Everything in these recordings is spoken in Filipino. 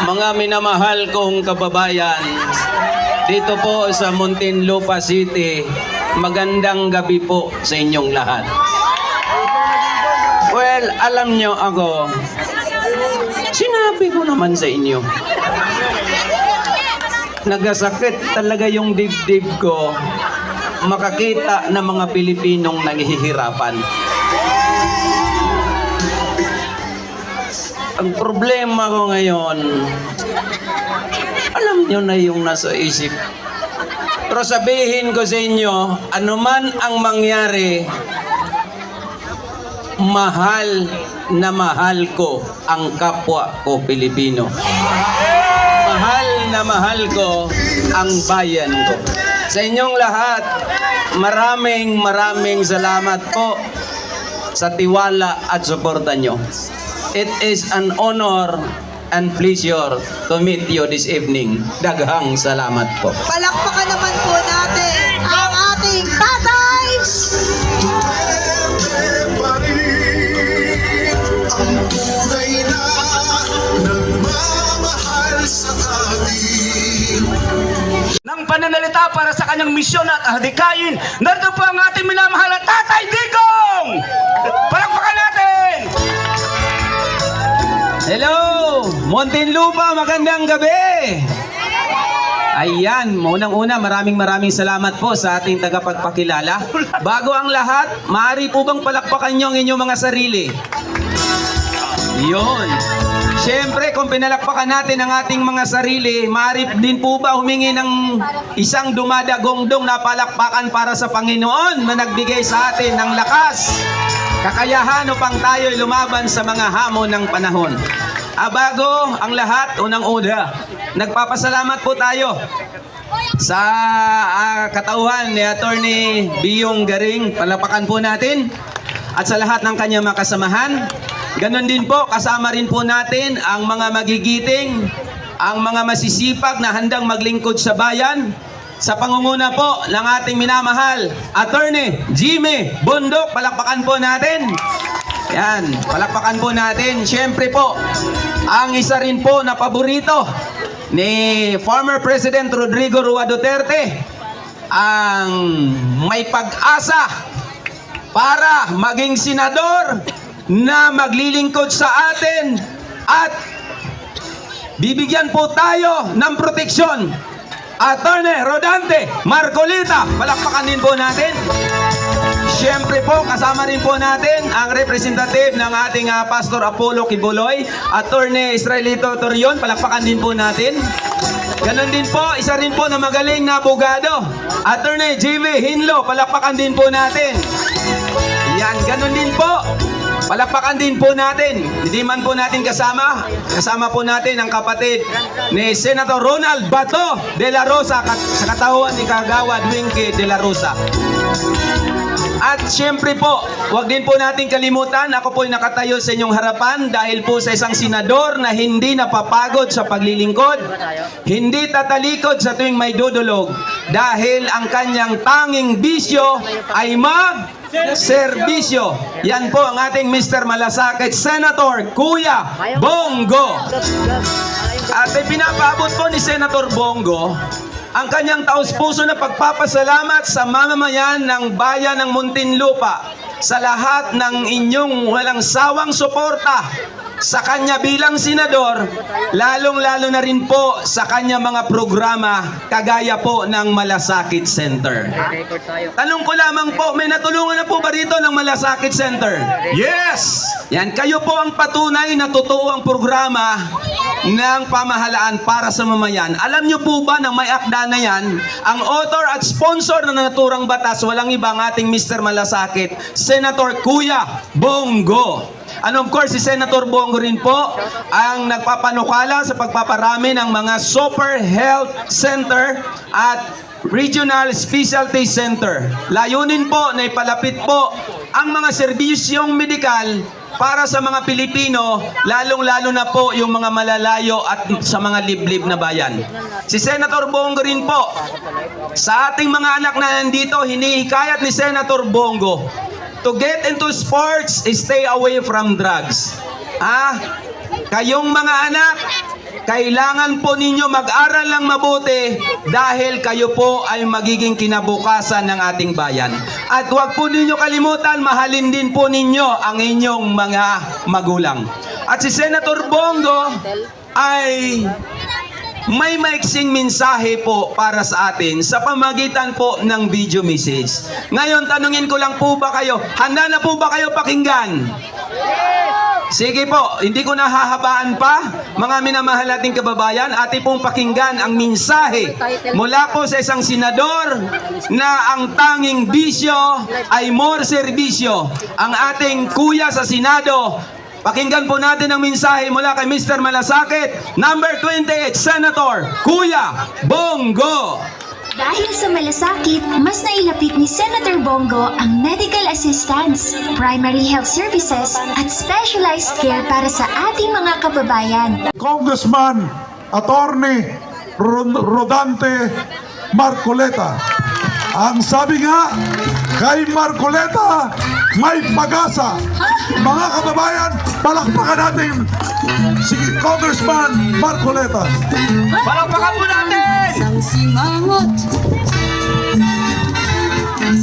mga minamahal kong kababayan, dito po sa Muntinlupa City, magandang gabi po sa inyong lahat. Well, alam nyo ako, sinabi ko naman sa inyo, nagasakit talaga yung dibdib ko makakita ng mga Pilipinong naghihirapan. Ang problema ko ngayon, alam nyo na yung nasa isip. Pero sabihin ko sa inyo, anuman ang mangyari, mahal na mahal ko ang kapwa ko Pilipino. Mahal na mahal ko ang bayan ko. Sa inyong lahat, maraming maraming salamat po sa tiwala at suporta nyo. It is an honor and pleasure to meet you this evening. Daghang salamat po. Palakpakan naman po natin ang ating tatay! Ang tunay na nagmamahal sa atin ng pananalita para sa kanyang misyon at hadikain. Narito po ang ating minamahal na Tatay Digong! Hello! Muntinlupa, magandang gabi! Ayan, unang-una, maraming maraming salamat po sa ating tagapagpakilala. Bago ang lahat, maaari po bang palakpakan nyo ang inyong mga sarili? Yun. Siyempre, kung pinalakpakan natin ang ating mga sarili, maaari din po ba humingi ng isang dumadagongdong na palakpakan para sa Panginoon na nagbigay sa atin ng lakas, kakayahan upang tayo'y lumaban sa mga hamon ng panahon. Ah, bago ang lahat, unang-una, nagpapasalamat po tayo sa ah, katauhan ni Attorney Biyong Garing. Palapakan po natin. At sa lahat ng kanyang makasamahan. Ganon din po, kasama rin po natin ang mga magigiting, ang mga masisipag na handang maglingkod sa bayan. Sa pangunguna po ng ating minamahal, Attorney Jimmy Bundok, palakpakan po natin. Yan, palakpakan po natin. Siyempre po, ang isa rin po na paborito ni former President Rodrigo Rua Duterte, ang may pag-asa para maging senador na maglilingkod sa atin at bibigyan po tayo ng proteksyon. Attorney Rodante Marcolita, palakpakan din po natin. Siyempre po, kasama rin po natin ang representative ng ating ah, Pastor Apollo Kibuloy, Attorney Israelito Torion, palakpakan din po natin. Ganon din po, isa rin po na magaling na abogado, Attorney JV Hinlo, palakpakan din po natin. Yan, ganon din po. Palakpakan din po natin. Hindi man po natin kasama. Kasama po natin ang kapatid ni Senator Ronald Bato de la Rosa kat- sa katauhan ni Kagawad Winky de la Rosa. At siyempre po, wag din po natin kalimutan, ako po'y nakatayo sa inyong harapan dahil po sa isang senador na hindi napapagod sa paglilingkod, hindi tatalikod sa tuwing may dudulog dahil ang kanyang tanging bisyo ay mag serbisyo. Yan po ang ating Mr. Malasakit, Senator Kuya Bongo. At pinapaabot po ni Senator Bongo ang kanyang taus-puso na pagpapasalamat sa mamamayan ng bayan ng Muntinlupa sa lahat ng inyong walang sawang suporta sa kanya bilang senador, lalong-lalo na rin po sa kanya mga programa kagaya po ng Malasakit Center. Tanong ko lamang po, may natulungan na po ba rito ng Malasakit Center? Yes! Yan, kayo po ang patunay na totoo ang programa ng pamahalaan para sa mamayan. Alam niyo po ba na may akda na yan? Ang author at sponsor ng naturang batas, walang iba ang ating Mr. Malasakit, Senator Kuya Bongo. And of course, si Senator Bongo rin po ang nagpapanukala sa pagpaparami ng mga Super Health Center at Regional Specialty Center. Layunin po na ipalapit po ang mga serbisyong medikal para sa mga Pilipino, lalong-lalo na po yung mga malalayo at sa mga liblib na bayan. Si Senator Bongo rin po, sa ating mga anak na nandito, hinihikayat ni Senator Bongo to get into sports, stay away from drugs. Ah, kayong mga anak, Kailangan po ninyo mag-aral lang mabuti dahil kayo po ay magiging kinabukasan ng ating bayan. At huwag po ninyo kalimutan, mahalin din po ninyo ang inyong mga magulang. At si Senator Bongo ay may maiksing mensahe po para sa atin sa pamagitan po ng video message. Ngayon, tanungin ko lang po ba kayo, handa na po ba kayo pakinggan? Sige po, hindi ko nahahabaan pa. Mga minamahal nating kababayan, ati pong pakinggan ang mensahe mula po sa isang senador na ang tanging bisyo ay more serbisyo. Ang ating kuya sa Senado, pakinggan po natin ang mensahe mula kay Mr. Malasakit, number 28, Senator Kuya Bongo. Dahil sa malasakit, mas nailapit ni Senator Bongo ang medical assistance, primary health services, at specialized care para sa ating mga kababayan. Congressman Attorney Rodante Marcoleta. Ang sabi nga, kay Marcoleta, may pag-asa. Mga kababayan, palakpakan natin si Congressman Marcoleta. Palakpakan po natin! Isang simangot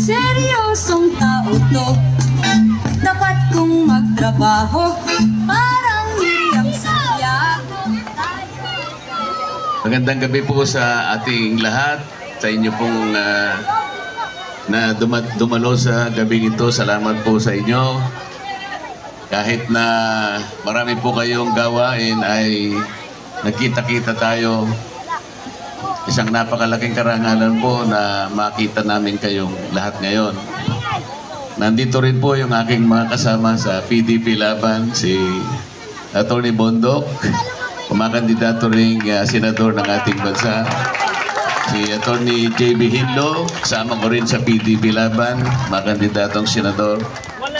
Seryosong tao to Dapat kong magtrabaho Parang Miriam Santiago Magandang gabi po sa ating lahat, sa inyo pong ah, na duma- dumalo sa gabing ito. Salamat po sa inyo. Kahit na marami po kayong gawain ay nagkita-kita tayo. Isang napakalaking karangalan po na makita namin kayong lahat ngayon. Nandito rin po yung aking mga kasama sa PDP Laban, si Attorney Bondok, kumakandidato ring uh, senador ng ating bansa. Si Attorney JB Hinlo, kasama ko rin sa PDP Laban, makandidatong senador.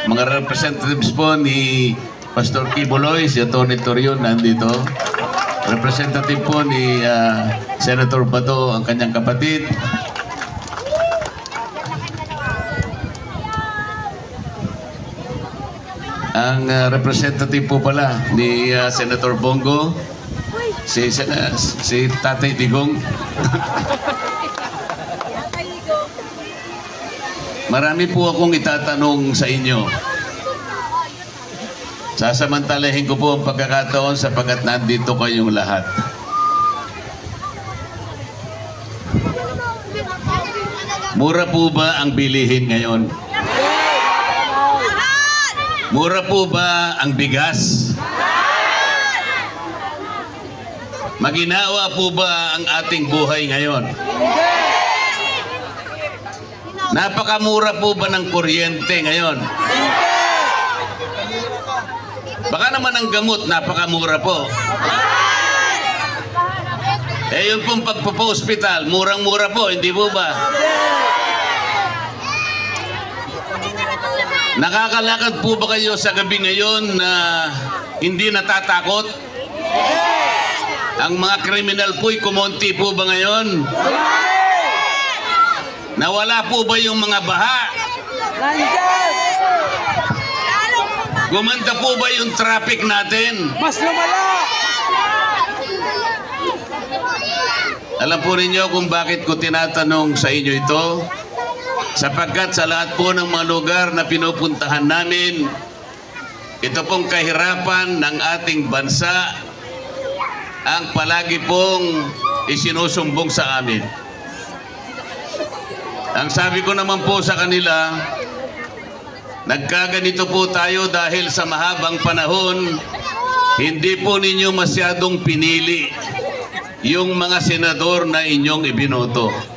Mga representatives po ni Pastor Kibuloy, si Attorney Torion nandito. Representative po ni ah, Senator Bato, ang kanyang kapatid. Ang ah, representative po pala ni ah, Senator Bongo, si, si, si Tatay Digong. Marami po akong itatanong sa inyo. Sasamantalahin ko po ang pagkakataon sapagkat nandito kayong lahat. Mura po ba ang bilihin ngayon? Mura po ba ang bigas? Maginawa po ba ang ating buhay ngayon? Napakamura po ba ng kuryente ngayon? Baka naman ang gamot, napakamura po. Eh yun pong pagpo-hospital, murang-mura po, hindi po ba? Nakakalakad po ba kayo sa gabi ngayon na hindi natatakot? Ang mga kriminal po'y kumonti po ba ngayon? Nawala po ba yung mga baha? Gumanda po ba yung traffic natin? Mas lumala! Alam po ninyo kung bakit ko tinatanong sa inyo ito? Sapagkat sa lahat po ng mga lugar na pinupuntahan namin, ito pong kahirapan ng ating bansa ang palagi pong isinusumbong sa amin. Ang sabi ko naman po sa kanila, nagkaganito po tayo dahil sa mahabang panahon, hindi po ninyo masyadong pinili yung mga senador na inyong ibinoto.